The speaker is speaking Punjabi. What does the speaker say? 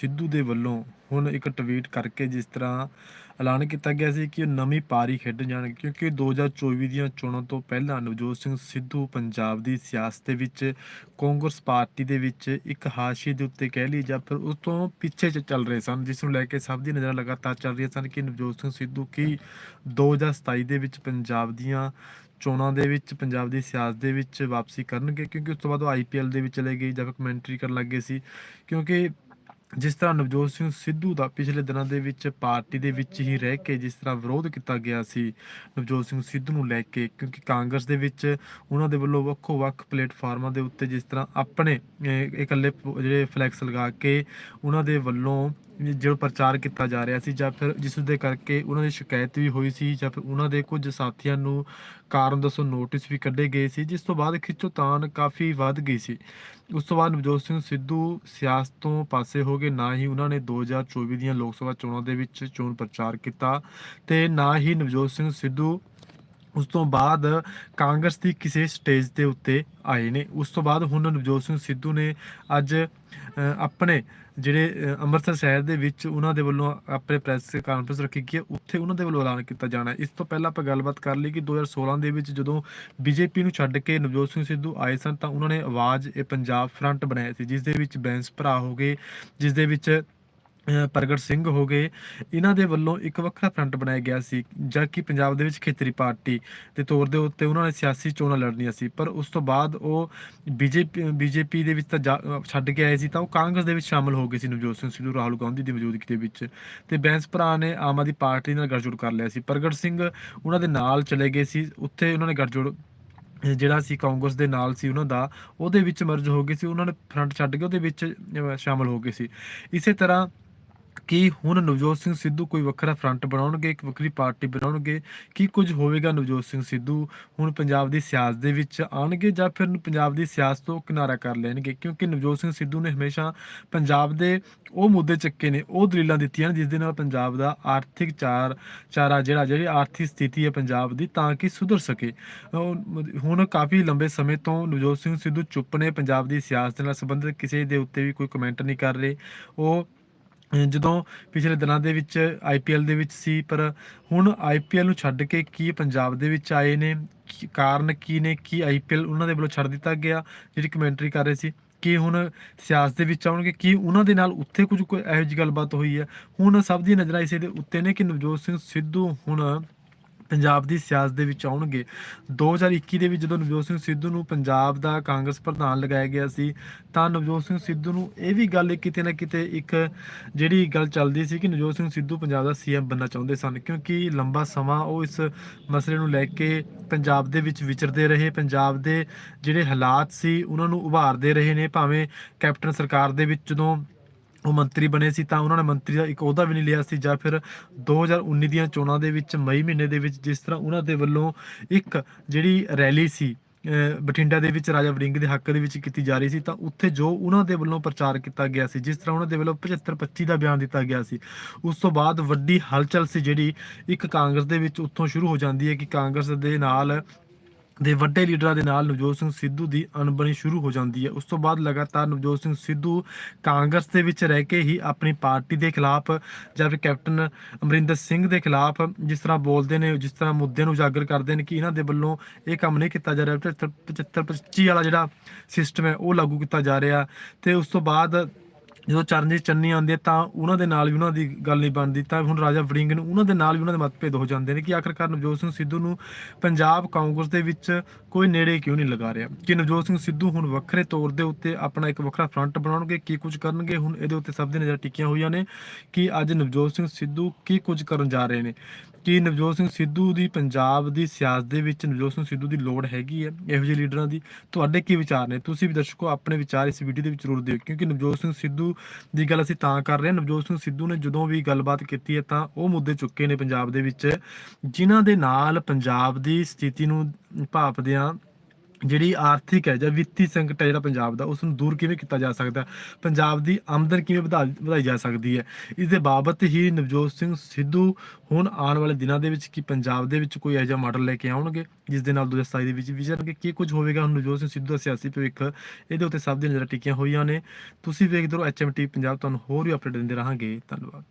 ਸਿੱਧੂ ਦੇ ਵੱਲੋਂ ਹੁਣ ਇੱਕ ਟਵੀਟ ਕਰਕੇ ਜਿਸ ਤਰ੍ਹਾਂ ਐਲਾਨ ਕੀਤਾ ਗਿਆ ਸੀ ਕਿ ਉਹ ਨਵੀਂ ਪਾਰੀ ਖੇਡ ਜਾਣਗੇ, ਕਿਉਂਕਿ 2024 ਦੀਆਂ ਚੋਣਾਂ ਤੋਂ ਪਹਿਲਾਂ ਨਵਜੋਤ ਸਿੰਘ ਸਿੱਧੂ ਪੰਜਾਬ ਦੀ ਸਿਆਸਤ ਦੇ ਵਿੱਚ, ਕਾਂਗਰਸ ਪਾਰਟੀ ਦੇ ਵਿੱਚ ਇੱਕ ਹਾਸ਼ੀਏ ਦੇ ਉੱਤੇ ਕਹਿ ਲਈ ਜਾਂ ਫਿਰ ਉਸ ਤੋਂ ਪਿੱਛੇ ਚ ਚੱਲ ਰਹੇ ਸਨ, ਜਿਸ ਨੂੰ ਲੈ ਕੇ ਸਭ ਦੀ ਨਜ਼ਰਾਂ ਲਗਾਤਾਰ ਚੱਲ ਰਹੀਆਂ ਸਨ ਕਿ ਨਵਜੋਤ ਸਿੰਘ ਸਿੱਧੂ ਕੀ 2027 ਦੇ ਵਿੱਚ ਪੰਜਾਬ ਦੀਆਂ ਚੋਣਾਂ ਦੇ ਵਿੱਚ, ਪੰਜਾਬ ਦੀ ਸਿਆਸਤ ਦੇ ਵਿੱਚ ਵਾਪਸੀ ਕਰਨਗੇ, ਕਿਉਂਕਿ ਉਸ ਤੋਂ ਬਾਅਦ ਉਹ ਆਈਪੀਐਲ ਦੇ ਵਿੱਚ ਚਲੇ ਗਏ ਜਾਂ ਫਿਰ ਕਮੈਂਟਰੀ ਕਰਨ ਲੱਗੇ ਸੀ, ਕਿਉਂਕਿ ਜਿਸ ਤਰ੍ਹਾਂ ਨਵਜੋਤ ਸਿੰਘ ਸਿੱਧੂ ਦਾ ਪਿਛਲੇ ਦਿਨਾਂ ਦੇ ਵਿੱਚ ਪਾਰਟੀ ਦੇ ਵਿੱਚ ਹੀ ਰਹਿ ਕੇ ਜਿਸ ਤਰ੍ਹਾਂ ਵਿਰੋਧ ਕੀਤਾ ਗਿਆ ਸੀ, ਨਵਜੋਤ ਸਿੰਘ ਸਿੱਧੂ ਨੂੰ ਲੈ ਕੇ, ਕਿਉਂਕਿ ਕਾਂਗਰਸ ਦੇ ਵਿੱਚ ਉਹਨਾਂ ਦੇ ਵੱਲੋਂ ਵੱਖੋ ਵੱਖ ਪਲੇਟਫਾਰਮਾਂ ਦੇ ਉੱਤੇ ਜਿਸ ਤਰ੍ਹਾਂ ਆਪਣੇ ਇਕੱਲੇ ਜਿਹੜੇ ਫਲੈਕਸ ਲਗਾ ਕੇ ਉਹਨਾਂ ਦੇ ਵੱਲੋਂ ਜੋ ਪ੍ਰਚਾਰ ਕੀਤਾ ਜਾ ਰਿਹਾ ਸੀ ਜਾਂ ਫਿਰ ਜਿਸ ਦੇ ਕਰਕੇ ਉਹਨਾਂ ਦੀ ਸ਼ਿਕਾਇਤ ਵੀ ਹੋਈ ਸੀ ਜਾਂ ਫਿਰ ਉਹਨਾਂ ਦੇ ਕੁਝ ਸਾਥੀਆਂ ਨੂੰ ਕਾਰਨ ਦੱਸੋ ਨੋਟਿਸ ਵੀ ਕੱਢੇ ਗਏ ਸੀ, ਜਿਸ ਤੋਂ ਬਾਅਦ ਖਿੱਚੋਤਾਣ ਕਾਫੀ ਵੱਧ ਗਈ ਸੀ। ਉਸ ਤੋਂ ਬਾਅਦ ਨਵਜੋਤ ਸਿੰਘ ਸਿੱਧੂ ਸਿਆਸਤ ਤੋਂ ਪਾਸੇ ਹੋ ਗਏ, ਨਾ ਹੀ ਉਹਨਾਂ ਨੇ 2024 ਦੀਆਂ ਲੋਕ ਸਭਾ ਚੋਣਾਂ ਦੇ ਵਿੱਚ ਚੋਣ ਪ੍ਰਚਾਰ ਕੀਤਾ ਤੇ ਨਾ ਹੀ ਨਵਜੋਤ ਸਿੰਘ ਸਿੱਧੂ ਉਸ ਤੋਂ ਬਾਅਦ ਕਾਂਗਰਸ ਦੀ ਕਿਸੇ ਸਟੇਜ ਦੇ ਉੱਤੇ ਆਏ ਨੇ ਉਸ ਤੋਂ ਬਾਅਦ ਹੁਣ ਨਵਜੋਤ ਸਿੰਘ ਸਿੱਧੂ ਨੇ ਅੱਜ ਆਪਣੇ ਜਿਹੜੇ ਅੰਮ੍ਰਿਤਸਰ ਸ਼ਹਿਰ ਦੇ ਵਿੱਚ ਉਹਨਾਂ ਦੇ ਵੱਲੋਂ ਆਪਣੇ ਪ੍ਰੈਸ ਕਾਨਫਰੰਸ ਰੱਖੀ ਗਈ ਹੈ ਉੱਥੇ ਉਹਨਾਂ ਦੇ ਵੱਲੋਂ ਐਲਾਨ ਕੀਤਾ ਜਾਣਾ ਹੈ। ਇਸ ਤੋਂ ਪਹਿਲਾਂ ਆਪਾਂ ਗੱਲਬਾਤ ਕਰ ਲਈ ਕਿ 2016 ਦੇ ਵਿੱਚ ਜਦੋਂ ਬੀਜੇਪੀ ਨੂੰ ਛੱਡ ਕੇ ਨਵਜੋਤ ਸਿੰਘ ਸਿੱਧੂ ਆਏ ਸਨ ਤਾਂ ਉਹਨਾਂ ਨੇ ਆਵਾਜ਼ ਇਹ ਪੰਜਾਬ ਫਰੰਟ ਬਣਾਇਆ ਸੀ, ਜਿਸ ਦੇ ਵਿੱਚ ਬੈਂਸ ਭਰਾ ਹੋ ਗਏ, ਜਿਸ ਦੇ ਵਿੱਚ ਅ, ਪ੍ਰਗਟ ਸਿੰਘ ਹੋ ਗਏ। ਇਹਨਾਂ ਦੇ ਵੱਲੋਂ ਇੱਕ ਵੱਖਰਾ ਫਰੰਟ ਬਣਾਇਆ ਗਿਆ ਸੀ ਜਦਕਿ ਪੰਜਾਬ ਦੇ ਵਿੱਚ ਖੇਤਰੀ ਪਾਰਟੀ ਦੇ ਤੌਰ ਦੇ ਉੱਤੇ ਉਹਨਾਂ ਨੇ ਸਿਆਸੀ ਚੋਣਾਂ ਲੜਨੀਆਂ ਸੀ। ਪਰ ਉਸ ਤੋਂ ਬਾਅਦ ਉਹ ਬੀਜੇਪੀ ਬੀਜੇਪੀ ਦੇ ਵਿੱਚ ਤਾਂ ਜਾ- ਅ, ਛੱਡ ਕੇ ਆਏ ਸੀ ਤਾਂ ਉਹ ਕਾਂਗਰਸ ਦੇ ਵਿੱਚ ਸ਼ਾਮਲ ਹੋ ਗਏ ਸੀ ਨਵਜੋਤ ਸਿੰਘ ਸਿੱਧੂ ਰਾਹੁਲ ਗਾਂਧੀ ਦੀ ਮੌਜੂਦਗੀ ਦੇ ਵਿੱਚ। ਤੇ ਬੈਂਸ ਭਰਾ ਨੇ ਆਮ ਆਦਮੀ ਪਾਰਟੀ ਨਾਲ ਗੱਠਜੋੜ ਕਰ ਲਿਆ ਸੀ। ਪ੍ਰਗਟ ਸਿੰਘ ਉਹਨਾਂ ਦੇ ਨਾਲ ਚਲੇ ਗਏ ਸੀ। ਉੱਥੇ ਉਹਨਾਂ ਨੇ ਗੱਠਜੋੜ ਅਹ ਜਿਹੜਾ ਸੀ ਕਾਂਗਰਸ ਦੇ ਨਾਲ ਸੀ ਉਹਨਾਂ ਦਾ ਉਹਦੇ ਵਿੱਚ ਮਰਜ ਹੋ ਗਏ ਸੀ। ਉਹਨਾਂ ਨੇ ਫਰੰਟ ਛੱਡ ਕੇ ਉਹਦੇ ਵਿੱਚ ਅਹ, ਸ਼ਾਮਲ ਹੋ ਗਏ ਸੀ। ਇਸੇ ਤਰ੍ਹਾਂ ਕੀ ਹੁਣ ਨਵਜੋਤ ਸਿੰਘ ਸਿੱਧੂ ਕੋਈ ਵੱਖਰਾ ਫਰੰਟ ਬਣਾਉਣਗੇ, ਇੱਕ ਵੱਖਰੀ ਪਾਰਟੀ ਬਣਾਉਣਗੇ? ਕੀ ਕੁਝ ਹੋਵੇਗਾ ਨਵਜੋਤ ਸਿੰਘ ਸਿੱਧੂ? ਹੁਣ ਪੰਜਾਬ ਦੀ ਸਿਆਸਤ ਦੇ ਵਿੱਚ ਆਣਗੇ ਜਾਂ ਫਿਰ ਪੰਜਾਬ ਦੀ ਸਿਆਸਤ ਤੋਂ ਕਿਨਾਰਾ ਕਰ ਲੈਣਗੇ? ਕਿਉਂਕਿ ਨਵਜੋਤ ਸਿੰਘ ਸਿੱਧੂ ਨੇ ਹਮੇਸ਼ਾ ਪੰਜਾਬ ਦੇ ਉਹ ਮੁੱਦੇ ਚੱਕੇ ਨੇ, ਉਹ ਦਲੀਲਾਂ ਦਿੱਤੀਆਂ ਨੇ ਜਿਸ ਦੇ ਨਾਲ ਪੰਜਾਬ ਦਾ ਆਰਥਿਕ ਚਾਰ, ਚਾਰਾ ਜਿਹੜਾ, ਜਿਹੜੀ ਆਰਥਿਕ ਸਥਿਤੀ ਹੈ ਪੰਜਾਬ ਦੀ, ਤਾਂ ਕਿ ਸੁਧਰ ਸਕੇ। ਹੁਣ ਕਾਫੀ ਲੰਬੇ ਸਮੇਂ ਤੋਂ ਨਵਜੋਤ ਸਿੰਘ ਸਿੱਧੂ ਚੁੱਪ ਨੇ, ਪੰਜਾਬ ਦੀ ਸਿਆਸਤ ਨਾਲ ਸੰਬੰਧਿਤ ਕਿਸੇ ਦੇ ਉੱਤੇ ਵੀ ਕੋਈ ਕਮੈਂਟ ਨਹੀਂ ਕਰ ਰਹੇ। ਉਹ ਜਦੋਂ ਪਿਛਲੇ ਦਿਨਾਂ ਦੇ ਵਿੱਚ ਆਈਪੀਐਲ ਦੇ ਵਿੱਚ ਸੀ, ਪਰ ਹੁਣ ਆਈਪੀਐਲ ਨੂੰ ਛੱਡ ਕੇ ਕੀ ਪੰਜਾਬ ਦੇ ਵਿੱਚ ਆਏ ਨੇ? ਕਾਰਨ ਕੀ ਨੇ? ਕੀ ਆਈਪੀਐਲ ਉਹਨਾਂ ਦੇ ਵੱਲੋਂ ਛੱਡ ਦਿੱਤਾ ਗਿਆ? ਜਿਹੜੀ ਕਮੈਂਟਰੀ ਕਰ ਰਹੇ ਸੀ, ਕੀ ਹੁਣ ਸਿਆਸਤ ਦੇ ਵਿੱਚ ਆਉਣਗੇ? ਕੀ ਉਹਨਾਂ ਦੇ ਨਾਲ ਉੱਥੇ ਕੁਝ ਕੋਈ ਇਹੋ ਜਿਹੀ ਗੱਲਬਾਤ ਹੋਈ ਹੈ? ਹੁਣ ਸਭ ਦੀ ਨਜ਼ਰਾਂ ਇਸੇ ਦੇ ਉੱਤੇ ਨੇ ਕਿ ਨਵਜੋਤ ਸਿੰਘ ਸਿੱਧੂ ਹੁਣ ਪੰਜਾਬ ਦੀ ਸਿਆਸਤ ਦੇ ਵਿੱਚ ਆਉਣਗੇ। 2021 ਦੇ ਵਿੱਚ ਜਦੋਂ ਨਵਜੋਤ ਸਿੰਘ ਸਿੱਧੂ ਨੂੰ ਪੰਜਾਬ ਦਾ ਕਾਂਗਰਸ ਪ੍ਰਧਾਨ ਲਗਾਇਆ ਗਿਆ ਸੀ, ਤਾਂ ਨਵਜੋਤ ਸਿੰਘ ਸਿੱਧੂ ਨੂੰ ਇਹ ਵੀ ਗੱਲ ਕਿਤੇ ਨਾ ਕਿਤੇ ਇੱਕ ਜਿਹੜੀ ਗੱਲ ਚੱਲਦੀ ਸੀ ਕਿ ਨਵਜੋਤ ਸਿੰਘ ਸਿੱਧੂ ਪੰਜਾਬ ਦਾ ਸੀਐਮ ਬਣਨਾ ਚਾਹੁੰਦੇ ਸਨ, ਕਿਉਂਕਿ ਲੰਬਾ ਸਮਾਂ ਉਹ ਇਸ ਮਸਲੇ ਨੂੰ ਲੈ ਕੇ ਪੰਜਾਬ ਦੇ ਵਿੱਚ ਵਿਚਰਦੇ ਰਹੇ, ਪੰਜਾਬ ਦੇ ਜਿਹੜੇ ਹਾਲਾਤ ਸੀ ਉਹਨਾਂ ਨੂੰ ਉਭਾਰਦੇ ਰਹੇ ਨੇ, ਭਾਵੇਂ ਕੈਪਟਨ ਸਰਕਾਰ ਦੇ ਵਿੱਚ ਜਦੋਂ ਉਹ ਮੰਤਰੀ ਬਣੇ ਸੀ ਤਾਂ ਉਹਨਾਂ ਨੇ ਮੰਤਰੀ ਦਾ ਇੱਕ ਅਹੁਦਾ ਵੀ ਨਹੀਂ ਲਿਆ ਸੀ। ਜਾਂ ਫਿਰ 2019 ਦੀਆਂ ਚੋਣਾਂ ਦੇ ਵਿੱਚ ਮਈ ਮਹੀਨੇ ਦੇ ਵਿੱਚ ਜਿਸ ਤਰ੍ਹਾਂ ਉਹਨਾਂ ਦੇ ਵੱਲੋਂ ਇੱਕ ਜਿਹੜੀ ਰੈਲੀ ਸੀ ਬਠਿੰਡਾ ਦੇ ਵਿੱਚ ਰਾਜਾ ਵਰਿੰਗ ਦੇ ਹੱਕ ਦੇ ਵਿੱਚ ਕੀਤੀ ਜਾ ਰਹੀ ਸੀ, ਤਾਂ ਉੱਥੇ ਜੋ ਉਹਨਾਂ ਦੇ ਵੱਲੋਂ ਪ੍ਰਚਾਰ ਕੀਤਾ ਗਿਆ ਸੀ, ਜਿਸ ਤਰ੍ਹਾਂ ਉਹਨਾਂ ਦੇ ਵੱਲੋਂ 75 25 ਦਾ ਬਿਆਨ ਦਿੱਤਾ ਗਿਆ ਸੀ, ਉਸ ਤੋਂ ਬਾਅਦ ਵੱਡੀ ਹਲਚਲ ਸੀ ਜਿਹੜੀ ਇੱਕ ਕਾਂਗਰਸ ਦੇ ਵਿੱਚ ਉੱਥੋਂ ਸ਼ੁਰੂ ਹੋ ਜਾਂਦੀ ਹੈ ਕਿ ਕਾਂਗਰਸ ਦੇ ਨਾਲ ਦੇ ਵੱਡੇ ਲੀਡਰਾਂ ਦੇ ਨਾਲ ਨਵਜੋਤ ਸਿੰਘ ਸਿੱਧੂ ਦੀ ਅਣਬਣੀ ਸ਼ੁਰੂ ਹੋ ਜਾਂਦੀ ਹੈ। ਉਸ ਤੋਂ ਬਾਅਦ ਲਗਾਤਾਰ ਨਵਜੋਤ ਸਿੰਘ ਸਿੱਧੂ ਕਾਂਗਰਸ ਦੇ ਵਿੱਚ ਰਹਿ ਕੇ ਹੀ ਆਪਣੀ ਪਾਰਟੀ ਦੇ ਖਿਲਾਫ ਜਾਂ ਫਿਰ ਕੈਪਟਨ ਅਮਰਿੰਦਰ ਸਿੰਘ ਦੇ ਖਿਲਾਫ ਜਿਸ ਤਰ੍ਹਾਂ ਬੋਲਦੇ ਨੇ, ਜਿਸ ਤਰ੍ਹਾਂ ਮੁੱਦਿਆਂ ਨੂੰ ਉਜਾਗਰ ਕਰਦੇ ਨੇ ਕਿ ਇਹਨਾਂ ਦੇ ਵੱਲੋਂ ਇਹ ਕੰਮ ਨਹੀਂ ਕੀਤਾ ਜਾ ਰਿਹਾ। 75 75 25 ਵਾਲਾ ਜਿਹੜਾ ਸਿਸਟਮ ਹੈ ਉਹ ਲਾਗੂ ਕੀਤਾ ਜਾ ਰਿਹਾ। ਤੇ ਉਸ ਤੋਂ ਬਾਅਦ ਜਦੋਂ ਚਰਨਜੀਤ ਚੰਨੀ ਆਉਂਦੇ ਆ ਤਾਂ ਉਹਨਾਂ ਦੇ ਨਾਲ ਵੀ ਉਹਨਾਂ ਦੀ ਗੱਲ ਨਹੀਂ ਬਣਦੀ, ਤਾਂ ਹੁਣ ਰਾਜਾ ਵੜਿੰਗ ਨੂੰ ਉਹਨਾਂ ਦੇ ਨਾਲ ਵੀ ਉਹਨਾਂ ਦੇ ਮਤਭੇਦ ਹੋ ਜਾਂਦੇ ਨੇ ਕਿ ਆਖਰਕਾਰ ਨਵਜੋਤ ਸਿੰਘ ਸਿੱਧੂ ਨੂੰ ਪੰਜਾਬ ਕਾਂਗਰਸ ਦੇ ਵਿੱਚ ਕੋਈ ਨੇੜੇ ਕਿਉਂ ਨਹੀਂ ਲਗਾ ਰਿਹਾ? ਕਿ ਨਵਜੋਤ ਸਿੰਘ ਸਿੱਧੂ ਹੁਣ ਵੱਖਰੇ ਤੌਰ ਦੇ ਉੱਤੇ ਆਪਣਾ ਇੱਕ ਵੱਖਰਾ ਫਰੰਟ ਬਣਾਉਣਗੇ, ਕੀ ਕੁਝ ਕਰਨਗੇ? ਹੁਣ ਇਹਦੇ ਉੱਤੇ ਸਭ ਦੀ ਨਜ਼ਰ ਟਿਕੀਆਂ ਹੋਈਆਂ ਨੇ ਕਿ ਅੱਜ ਨਵਜੋਤ ਸਿੰਘ ਸਿੱਧੂ ਕੀ ਕੁਝ ਕਰਨ ਜਾ ਰਹੇ ਨੇ। ਕਿ ਨਵਜੋਤ ਸਿੰਘ ਸਿੱਧੂ ਦੀ ਪੰਜਾਬ ਦੀ ਸਿਆਸਤ ਦੇ ਵਿੱਚ ਨਵਜੋਤ ਸਿੰਘ ਸਿੱਧੂ ਦੀ ਲੋੜ ਹੈਗੀ ਹੈ, ਇਹੋ ਜਿਹੇ ਲੀਡਰਾਂ ਦੀ। ਤੁਹਾਡੇ ਕੀ ਵਿਚਾਰ ਨੇ? ਤੁਸੀਂ ਵੀ ਦਰਸ਼ਕੋ, ਆਪਣੇ ਵਿਚਾਰ ਇਸ ਵੀਡੀਓ ਦੇ ਵਿੱਚ ਜ਼ਰੂਰ ਦਿਓ, ਕਿਉਂਕਿ ਨਵਜੋਤ ਸਿੰਘ ਸਿੱਧੂ ਦੀ ਗੱਲ ਅਸੀਂ ਤਾਂ ਕਰ ਰਹੇ ਹਾਂ। ਨਵਜੋਤ ਸਿੰਘ ਸਿੱਧੂ ਨੇ ਜਦੋਂ ਵੀ ਗੱਲਬਾਤ ਕੀਤੀ ਹੈ ਤਾਂ ਉਹ ਮੁੱਦੇ ਚੁੱਕੇ ਨੇ ਪੰਜਾਬ ਦੇ ਵਿੱਚ, ਜਿਨ੍ਹਾਂ ਦੇ ਨਾਲ ਪੰਜਾਬ ਦੀ ਸਥਿਤੀ ਨੂੰ ਭਾਪਦਿਆਂ ਜਿਹੜੀ ਆਰਥਿਕ ਹੈ ਜਾਂ ਵਿੱਤੀ ਸੰਕਟ ਹੈ ਜਿਹੜਾ ਪੰਜਾਬ ਦਾ ਉਸ ਨੂੰ ਦੂਰ ਕਿਵੇਂ ਕੀਤਾ ਜਾ ਸਕਦਾ ਪੰਜਾਬ ਦੀ ਆਮਦਨ ਕਿਵੇਂ ਵਧਾ, ਵਧਾਈ ਜਾ ਸਕਦੀ ਹੈ? ਇਸ ਦੇ ਬਾਬਤ ਹੀ ਨਵਜੋਤ ਸਿੰਘ ਸਿੱਧੂ ਹੁਣ ਆਉਣ ਵਾਲੇ ਦਿਨਾਂ ਦੇ ਵਿੱਚ ਕਿ ਪੰਜਾਬ ਦੇ ਵਿੱਚ ਕੋਈ ਇਹੋ ਜਿਹਾ ਮਾਡਲ ਲੈ ਕੇ ਆਉਣਗੇ, ਜਿਸ ਦੇ ਨਾਲ 2027 ਦੇ ਵਿੱਚ ਵਿਚਰਨਗੇ ਕੀ ਕੁਝ ਹੋਵੇਗਾ? ਹੁਣ ਨਵਜੋਤ ਸਿੰਘ ਸਿੱਧੂ ਦਾ ਸਿਆਸੀ ਭਵਿੱਖ, ਇਹਦੇ ਉੱਤੇ ਸਭ ਦੀਆਂ ਨਜ਼ਰਾਂ ਟਿਕੀਆਂ ਹੋਈਆਂ ਨੇ। ਤੁਸੀਂ ਵੇਖਦੇ ਰਹੋ ਐਚਐਮਟੀ ਪੰਜਾਬ, ਤੁਹਾਨੂੰ ਹੋਰ ਵੀ ਅਪਡੇਟ ਦਿੰਦੇ ਰਹਾਂਗੇ। ਧੰਨਵਾਦ।